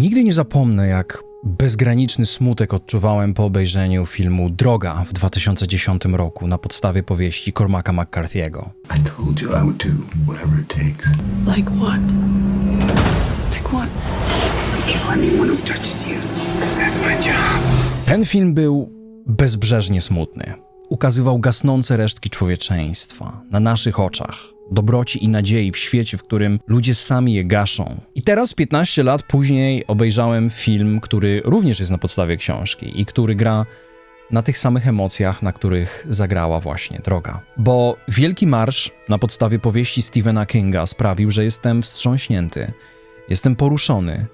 Nigdy nie zapomnę, jak bezgraniczny smutek odczuwałem po obejrzeniu filmu Droga w 2010 roku na podstawie powieści Cormaca McCarthy'ego. I told you I would do whatever it takes. Like what? Like what? Kill anyone who touches you, because that's my job. Ten film był bezbrzeżnie smutny. Ukazywał gasnące resztki człowieczeństwa na naszych oczach, dobroci i nadziei w świecie, w którym ludzie sami je gaszą. I teraz, 15 lat później, obejrzałem film, który również jest na podstawie książki i który gra na tych samych emocjach, na których zagrała właśnie droga. Bo Wielki Marsz na podstawie powieści Stephena Kinga sprawił, że jestem wstrząśnięty, jestem poruszony,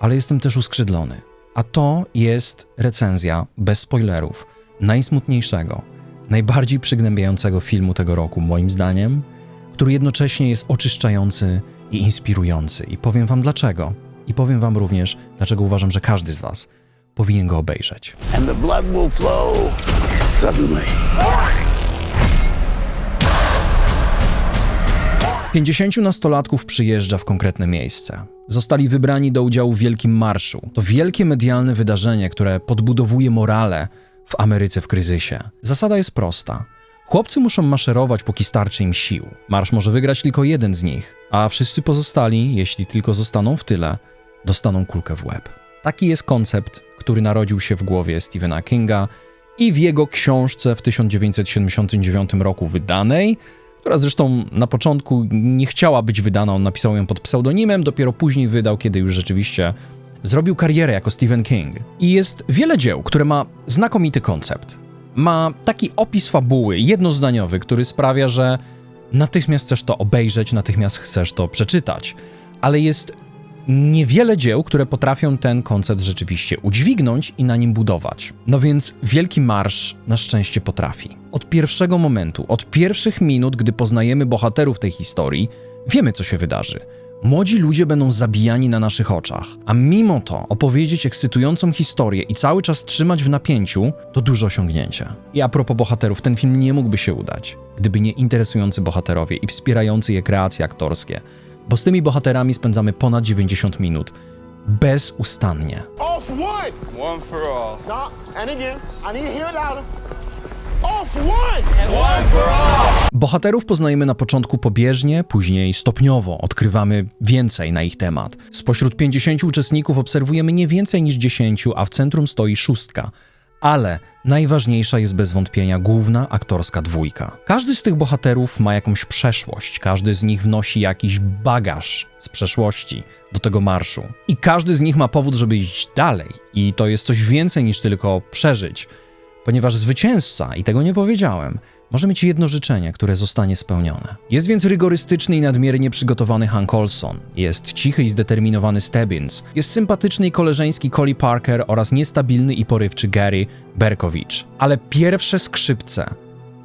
ale jestem też uskrzydlony. A to jest recenzja bez spoilerów najsmutniejszego, najbardziej przygnębiającego filmu tego roku, moim zdaniem, który jednocześnie jest oczyszczający i inspirujący. I powiem Wam dlaczego. I powiem Wam również, dlaczego uważam, że każdy z Was powinien go obejrzeć. And the blood will flow suddenly. 50 nastolatków przyjeżdża w konkretne miejsce. Zostali wybrani do udziału w Wielkim Marszu. To wielkie medialne wydarzenie, które podbudowuje morale w Ameryce w kryzysie. Zasada jest prosta. Chłopcy muszą maszerować, póki starczy im sił. Marsz może wygrać tylko jeden z nich, a wszyscy pozostali, jeśli tylko zostaną w tyle, dostaną kulkę w łeb. Taki jest koncept, który narodził się w głowie Stephena Kinga i w jego książce w 1979 roku wydanej, która zresztą na początku nie chciała być wydana, on napisał ją pod pseudonimem, dopiero później wydał, kiedy już rzeczywiście zrobił karierę jako Stephen King. I jest wiele dzieł, które ma znakomity koncept. Ma taki opis fabuły, jednozdaniowy, który sprawia, że natychmiast chcesz to obejrzeć, natychmiast chcesz to przeczytać. Ale jest niewiele dzieł, które potrafią ten koncept rzeczywiście udźwignąć i na nim budować. No więc Wielki Marsz na szczęście potrafi. Od pierwszego momentu, od pierwszych minut, gdy poznajemy bohaterów tej historii, wiemy co się wydarzy. Młodzi ludzie będą zabijani na naszych oczach, a mimo to opowiedzieć ekscytującą historię i cały czas trzymać w napięciu to duże osiągnięcie. I a propos bohaterów, ten film nie mógłby się udać, gdyby nie interesujący bohaterowie i wspierający je kreacje aktorskie, bo z tymi bohaterami spędzamy ponad 90 minut bezustannie. Off one. One for all. No, and again. I need to hear it louder. Off one. And one for all! Bohaterów poznajemy na początku pobieżnie, później stopniowo odkrywamy więcej na ich temat. Spośród 50 uczestników obserwujemy nie więcej niż 10, a w centrum stoi szóstka. Ale najważniejsza jest bez wątpienia główna aktorska dwójka. Każdy z tych bohaterów ma jakąś przeszłość, każdy z nich wnosi jakiś bagaż z przeszłości do tego marszu. I każdy z nich ma powód, żeby iść dalej. I to jest coś więcej niż tylko przeżyć ponieważ zwycięzca, i tego nie powiedziałem, może mieć jedno życzenie, które zostanie spełnione. Jest więc rygorystyczny i nadmiernie przygotowany Hank Olson, jest cichy i zdeterminowany Stebbins, jest sympatyczny i koleżeński Collie Parker oraz niestabilny i porywczy Gary Berkowicz. Ale pierwsze skrzypce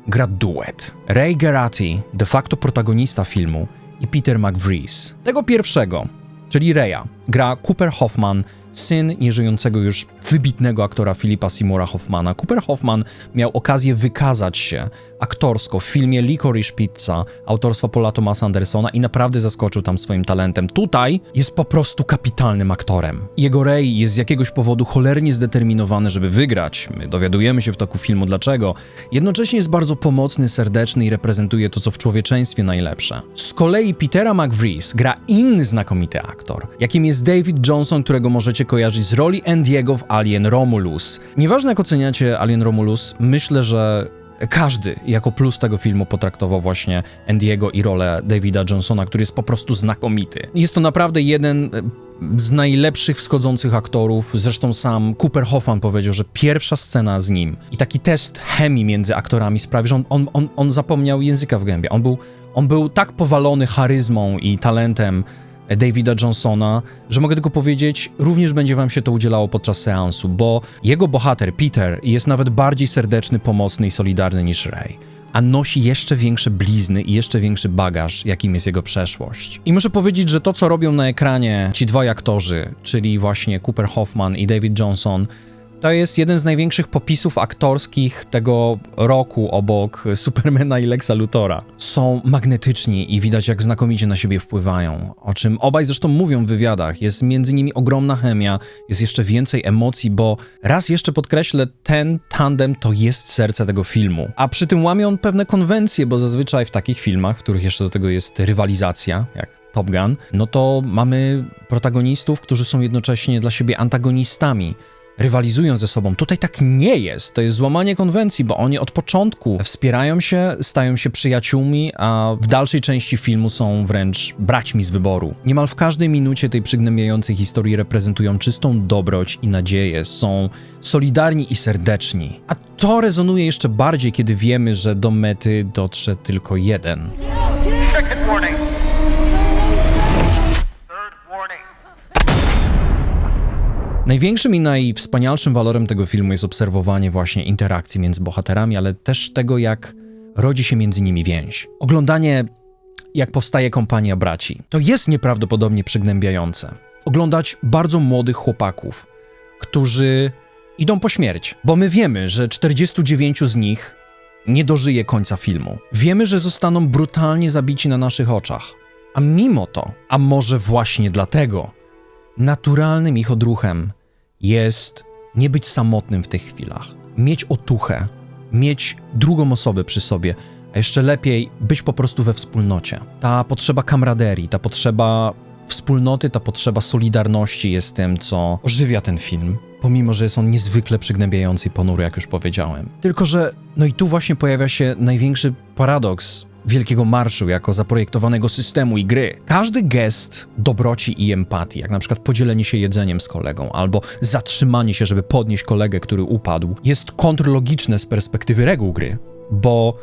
gra duet. Ray Garati, de facto protagonista filmu, i Peter McVrees. Tego pierwszego, czyli Raya, gra Cooper Hoffman, syn nieżyjącego już wybitnego aktora Philipa Seymoura Hoffmana. Cooper Hoffman miał okazję wykazać się aktorsko w filmie Licorice Pizza autorstwa Paula Thomasa Andersona i naprawdę zaskoczył tam swoim talentem. Tutaj jest po prostu kapitalnym aktorem. Jego Ray jest z jakiegoś powodu cholernie zdeterminowany, żeby wygrać. My dowiadujemy się w toku filmu dlaczego. Jednocześnie jest bardzo pomocny, serdeczny i reprezentuje to, co w człowieczeństwie najlepsze. Z kolei Petera McVrees gra inny znakomity aktor, jakim jest David Johnson, którego możecie kojarzyć z roli Andiego w Alien Romulus. Nieważne jak oceniacie Alien Romulus, myślę, że każdy jako plus tego filmu potraktował właśnie Andiego i rolę Davida Johnsona, który jest po prostu znakomity. Jest to naprawdę jeden e, z najlepszych wschodzących aktorów. Zresztą sam Cooper Hoffman powiedział, że pierwsza scena z nim i taki test chemii między aktorami sprawi, że on, on, on, on zapomniał języka w gębie. On był, on był tak powalony charyzmą i talentem Davida Johnsona, że mogę tylko powiedzieć, również będzie wam się to udzielało podczas seansu, bo jego bohater, Peter, jest nawet bardziej serdeczny, pomocny i solidarny niż Ray. A nosi jeszcze większe blizny i jeszcze większy bagaż, jakim jest jego przeszłość. I muszę powiedzieć, że to, co robią na ekranie ci dwaj aktorzy, czyli właśnie Cooper Hoffman i David Johnson, To jest jeden z największych popisów aktorskich tego roku obok Supermana i Lexa Luthora. Są magnetyczni i widać jak znakomicie na siebie wpływają, o czym obaj zresztą mówią w wywiadach. Jest między nimi ogromna chemia, jest jeszcze więcej emocji, bo raz jeszcze podkreślę, ten tandem to jest serce tego filmu. A przy tym łamie on pewne konwencje, bo zazwyczaj w takich filmach, w których jeszcze do tego jest rywalizacja, jak Top Gun, no to mamy protagonistów, którzy są jednocześnie dla siebie antagonistami rywalizują ze sobą. Tutaj tak nie jest. To jest złamanie konwencji, bo oni od początku wspierają się, stają się przyjaciółmi, a w dalszej części filmu są wręcz braćmi z wyboru. Niemal w każdej minucie tej przygnębiającej historii reprezentują czystą dobroć i nadzieję. Są solidarni i serdeczni. A to rezonuje jeszcze bardziej, kiedy wiemy, że do mety dotrze tylko jeden. Warning. Third warning. Największym i najwspanialszym walorem tego filmu jest obserwowanie właśnie interakcji między bohaterami, ale też tego, jak rodzi się między nimi więź. Oglądanie, jak powstaje kompania braci. To jest nieprawdopodobnie przygnębiające. Oglądać bardzo młodych chłopaków, którzy idą po śmierć, bo my wiemy, że 49 z nich nie dożyje końca filmu. Wiemy, że zostaną brutalnie zabici na naszych oczach. A mimo to, a może właśnie dlatego, naturalnym ich odruchem jest nie być samotnym w tych chwilach, mieć otuchę, mieć drugą osobę przy sobie, a jeszcze lepiej być po prostu we wspólnocie. Ta potrzeba kamraderii, ta potrzeba wspólnoty, ta potrzeba solidarności jest tym, co ożywia ten film, pomimo że jest on niezwykle przygnębiający i ponury, jak już powiedziałem. Tylko, że no i tu właśnie pojawia się największy paradoks Wielkiego Marszu jako zaprojektowanego systemu i gry. Każdy gest dobroci i empatii, jak na przykład podzielenie się jedzeniem z kolegą, albo zatrzymanie się, żeby podnieść kolegę, który upadł, jest kontrlogiczne z perspektywy reguł gry, bo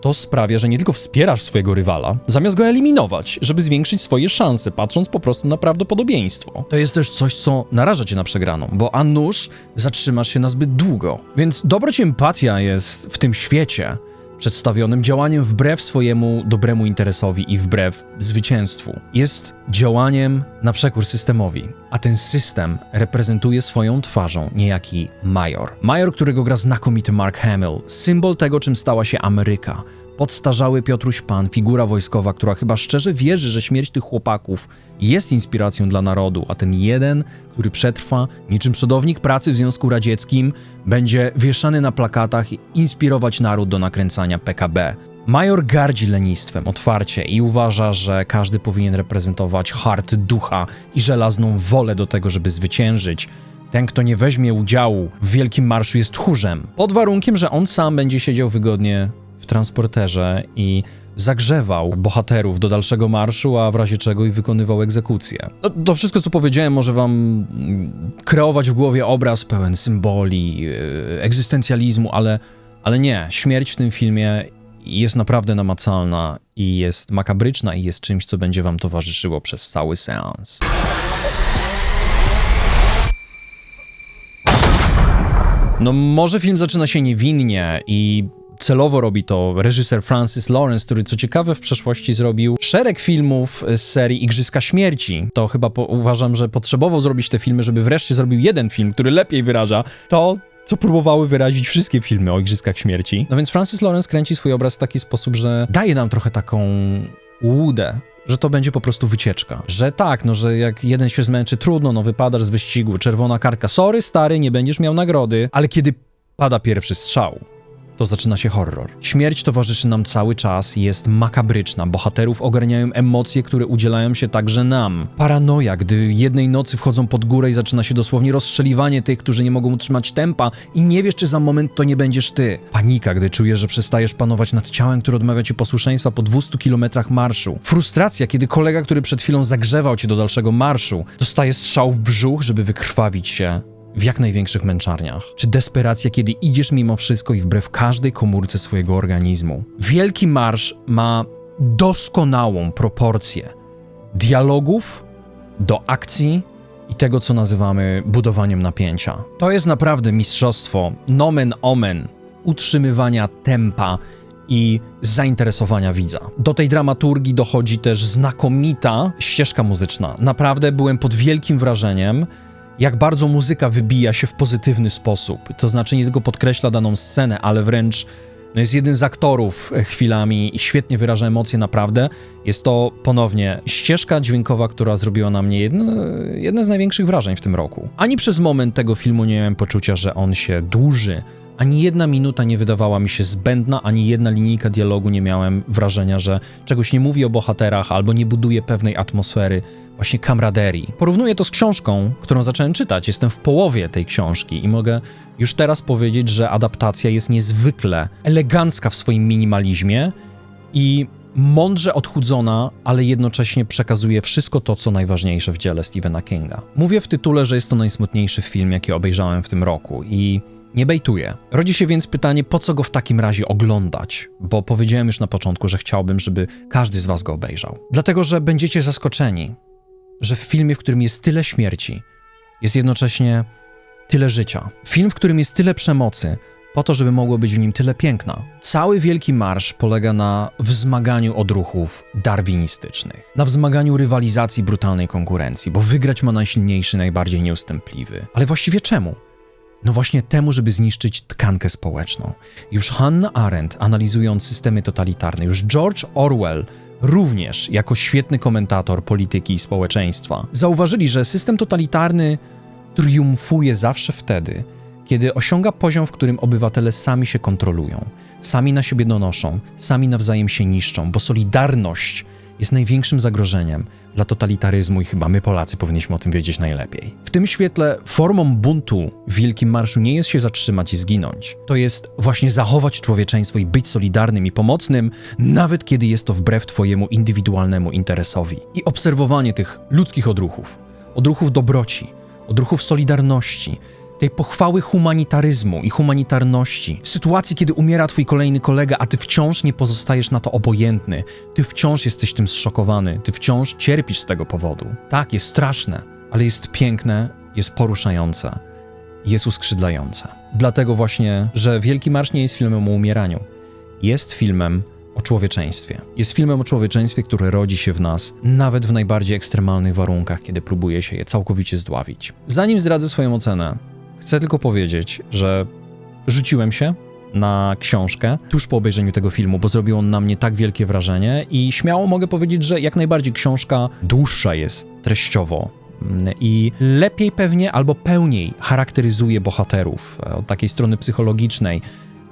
to sprawia, że nie tylko wspierasz swojego rywala, zamiast go eliminować, żeby zwiększyć swoje szanse, patrząc po prostu na prawdopodobieństwo. To jest też coś, co naraża cię na przegraną, bo a nuż zatrzymasz się na zbyt długo. Więc dobroć empatia jest w tym świecie przedstawionym działaniem wbrew swojemu dobremu interesowi i wbrew zwycięstwu. Jest działaniem na przekór systemowi, a ten system reprezentuje swoją twarzą niejaki Major. Major, którego gra znakomity Mark Hamill, symbol tego, czym stała się Ameryka. Podstarzały Piotruś Pan, figura wojskowa, która chyba szczerze wierzy, że śmierć tych chłopaków jest inspiracją dla narodu, a ten jeden, który przetrwa, niczym przodownik pracy w Związku Radzieckim, będzie wieszany na plakatach i inspirować naród do nakręcania PKB. Major gardzi lenistwem otwarcie i uważa, że każdy powinien reprezentować hart ducha i żelazną wolę do tego, żeby zwyciężyć. Ten, kto nie weźmie udziału w Wielkim Marszu jest tchórzem, pod warunkiem, że on sam będzie siedział wygodnie w transporterze i zagrzewał bohaterów do dalszego marszu, a w razie czego i wykonywał egzekucję. No, to wszystko, co powiedziałem, może wam mm, kreować w głowie obraz pełen symboli, yy, egzystencjalizmu, ale, ale nie. Śmierć w tym filmie jest naprawdę namacalna i jest makabryczna i jest czymś, co będzie wam towarzyszyło przez cały seans. No może film zaczyna się niewinnie i celowo robi to reżyser Francis Lawrence, który co ciekawe w przeszłości zrobił szereg filmów z serii Igrzyska Śmierci. To chyba po, uważam, że potrzebował zrobić te filmy, żeby wreszcie zrobił jeden film, który lepiej wyraża to, co próbowały wyrazić wszystkie filmy o Igrzyskach Śmierci. No więc Francis Lawrence kręci swój obraz w taki sposób, że daje nam trochę taką łudę, że to będzie po prostu wycieczka. Że tak, no że jak jeden się zmęczy, trudno, no wypadasz z wyścigu, czerwona kartka, sorry stary, nie będziesz miał nagrody, ale kiedy pada pierwszy strzał, to zaczyna się horror. Śmierć towarzyszy nam cały czas jest makabryczna. Bohaterów ogarniają emocje, które udzielają się także nam. Paranoja, gdy jednej nocy wchodzą pod górę i zaczyna się dosłownie rozstrzeliwanie tych, którzy nie mogą utrzymać tempa i nie wiesz, czy za moment to nie będziesz ty. Panika, gdy czujesz, że przestajesz panować nad ciałem, które odmawia ci posłuszeństwa po 200 kilometrach marszu. Frustracja, kiedy kolega, który przed chwilą zagrzewał cię do dalszego marszu, dostaje strzał w brzuch, żeby wykrwawić się w jak największych męczarniach? Czy desperacja, kiedy idziesz mimo wszystko i wbrew każdej komórce swojego organizmu? Wielki Marsz ma doskonałą proporcję dialogów do akcji i tego, co nazywamy budowaniem napięcia. To jest naprawdę mistrzostwo, nomen omen, utrzymywania tempa i zainteresowania widza. Do tej dramaturgii dochodzi też znakomita ścieżka muzyczna. Naprawdę byłem pod wielkim wrażeniem jak bardzo muzyka wybija się w pozytywny sposób. To znaczy nie tylko podkreśla daną scenę, ale wręcz no jest jednym z aktorów e, chwilami i świetnie wyraża emocje naprawdę. Jest to ponownie ścieżka dźwiękowa, która zrobiła na mnie jedno, jedne z największych wrażeń w tym roku. Ani przez moment tego filmu nie miałem poczucia, że on się dłuży. Ani jedna minuta nie wydawała mi się zbędna, ani jedna linijka dialogu nie miałem wrażenia, że czegoś nie mówi o bohaterach albo nie buduje pewnej atmosfery, właśnie kamraderii. Porównuję to z książką, którą zacząłem czytać. Jestem w połowie tej książki i mogę już teraz powiedzieć, że adaptacja jest niezwykle elegancka w swoim minimalizmie i mądrze odchudzona, ale jednocześnie przekazuje wszystko to, co najważniejsze w dziele Stephena Kinga. Mówię w tytule, że jest to najsmutniejszy film, jaki obejrzałem w tym roku i nie bejtuję. Rodzi się więc pytanie, po co go w takim razie oglądać? Bo powiedziałem już na początku, że chciałbym, żeby każdy z was go obejrzał. Dlatego, że będziecie zaskoczeni, że w filmie, w którym jest tyle śmierci, jest jednocześnie tyle życia. Film, w którym jest tyle przemocy, po to, żeby mogło być w nim tyle piękna. Cały Wielki Marsz polega na wzmaganiu odruchów darwinistycznych, na wzmaganiu rywalizacji brutalnej konkurencji, bo wygrać ma najsilniejszy, najbardziej nieustępliwy. Ale właściwie czemu? No właśnie temu, żeby zniszczyć tkankę społeczną. Już Hannah Arendt, analizując systemy totalitarne, już George Orwell, również jako świetny komentator polityki i społeczeństwa, zauważyli, że system totalitarny triumfuje zawsze wtedy, kiedy osiąga poziom, w którym obywatele sami się kontrolują, sami na siebie donoszą, sami nawzajem się niszczą, bo solidarność jest największym zagrożeniem dla totalitaryzmu i chyba my Polacy powinniśmy o tym wiedzieć najlepiej. W tym świetle formą buntu w Wielkim Marszu nie jest się zatrzymać i zginąć. To jest właśnie zachować człowieczeństwo i być solidarnym i pomocnym, nawet kiedy jest to wbrew twojemu indywidualnemu interesowi. I obserwowanie tych ludzkich odruchów, odruchów dobroci, odruchów solidarności, tej pochwały humanitaryzmu i humanitarności. W sytuacji, kiedy umiera twój kolejny kolega, a ty wciąż nie pozostajesz na to obojętny, ty wciąż jesteś tym zszokowany, ty wciąż cierpisz z tego powodu. Tak, jest straszne, ale jest piękne, jest poruszające, jest uskrzydlające. Dlatego właśnie, że Wielki Marsz nie jest filmem o umieraniu. Jest filmem o człowieczeństwie. Jest filmem o człowieczeństwie, które rodzi się w nas, nawet w najbardziej ekstremalnych warunkach, kiedy próbuje się je całkowicie zdławić. Zanim zdradzę swoją ocenę, chcę tylko powiedzieć, że rzuciłem się na książkę tuż po obejrzeniu tego filmu, bo zrobił on na mnie tak wielkie wrażenie i śmiało mogę powiedzieć, że jak najbardziej książka dłuższa jest treściowo mm, i lepiej pewnie albo pełniej charakteryzuje bohaterów e, od takiej strony psychologicznej.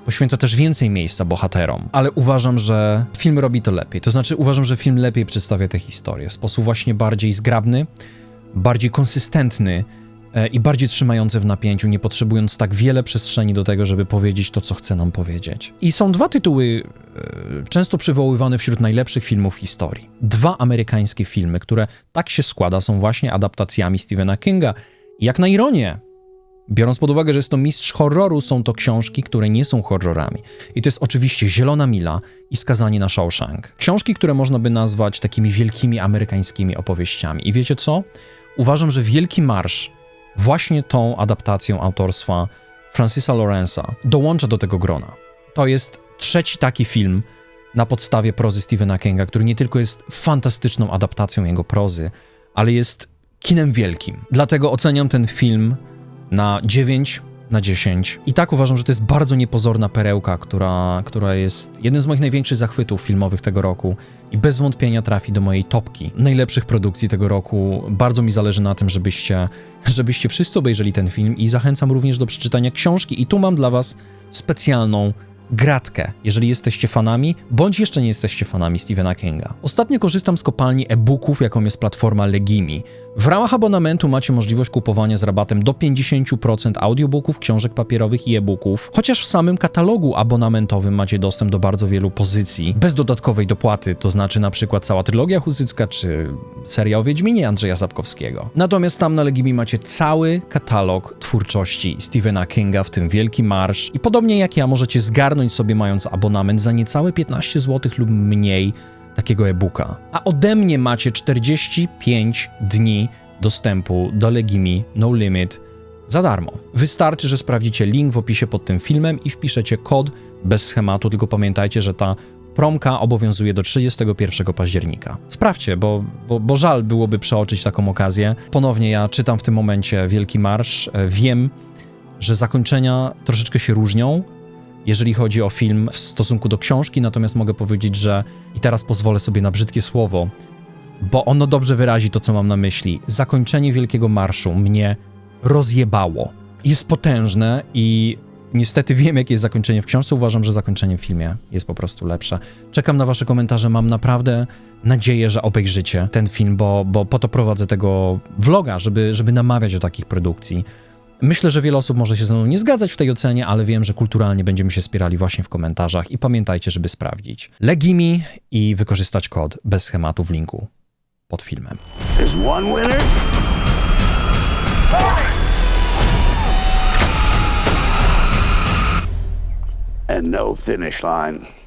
Poświęca też więcej miejsca bohaterom, ale uważam, że film robi to lepiej. To znaczy, uważam, że film lepiej przedstawia tę historię w sposób właśnie bardziej zgrabny, bardziej konsystentny i bardziej trzymający w napięciu, nie potrzebując tak wiele przestrzeni do tego, żeby powiedzieć to, co chce nam powiedzieć. I są dwa tytuły, e, często przywoływane wśród najlepszych filmów historii. Dwa amerykańskie filmy, które tak się składa, są właśnie adaptacjami Stephena Kinga. I jak na ironię, Biorąc pod uwagę, że jest to mistrz horroru, są to książki, które nie są horrorami. I to jest oczywiście Zielona Mila i Skazanie na Shawshank. Książki, które można by nazwać takimi wielkimi amerykańskimi opowieściami. I wiecie co? Uważam, że Wielki Marsz właśnie tą adaptacją autorstwa Francisa Lorenza dołącza do tego grona. To jest trzeci taki film na podstawie prozy Stephena Kinga, który nie tylko jest fantastyczną adaptacją jego prozy, ale jest kinem wielkim. Dlatego oceniam ten film na 9 na 10. I tak uważam, że to jest bardzo niepozorna perełka, która, która jest jednym z moich największych zachwytów filmowych tego roku i bez wątpienia trafi do mojej topki najlepszych produkcji tego roku. Bardzo mi zależy na tym, żebyście, żebyście wszyscy obejrzeli ten film i zachęcam również do przeczytania książki. I tu mam dla Was specjalną gratkę, jeżeli jesteście fanami, bądź jeszcze nie jesteście fanami Stephena Kinga. Ostatnio korzystam z kopalni e-booków, jaką jest platforma Legimi. W ramach abonamentu macie możliwość kupowania z rabatem do 50% audiobooków, książek papierowych i e-booków, chociaż w samym katalogu abonamentowym macie dostęp do bardzo wielu pozycji bez dodatkowej dopłaty, to znaczy na przykład cała trylogia Husycka czy seria o Wiedźminie Andrzeja Sapkowskiego. Natomiast tam na Legimi macie cały katalog twórczości Stephena Kinga, w tym Wielki Marsz i podobnie jak ja możecie zgarnąć sobie mając abonament za niecałe 15 zł lub mniej takiego e-booka. A ode mnie macie 45 dni dostępu do Legimi No Limit za darmo. Wystarczy, że sprawdzicie link w opisie pod tym filmem i wpiszecie kod bez schematu, tylko pamiętajcie, że ta promka obowiązuje do 31 października. Sprawdźcie, bo, bo, bo żal byłoby przeoczyć taką okazję. Ponownie ja czytam w tym momencie Wielki Marsz. E, Wiem, że zakończenia troszeczkę się różnią, jeżeli chodzi o film w stosunku do książki, natomiast mogę powiedzieć, że i teraz pozwolę sobie na brzydkie słowo, bo ono dobrze wyrazi to, co mam na myśli. Zakończenie Wielkiego Marszu mnie rozjebało. Jest potężne i niestety wiem, jakie jest zakończenie w książce. Uważam, że zakończenie w filmie jest po prostu lepsze. Czekam na wasze komentarze. Mam naprawdę nadzieję, że obejrzycie ten film, bo, bo po to prowadzę tego vloga, żeby, żeby namawiać do takich produkcji. Myślę, że wiele osób może się ze mną nie zgadzać w tej ocenie, ale wiem, że kulturalnie będziemy się spierali właśnie w komentarzach i pamiętajcie, żeby sprawdzić Legimi i wykorzystać kod bez schematu w linku pod filmem. And no finish line.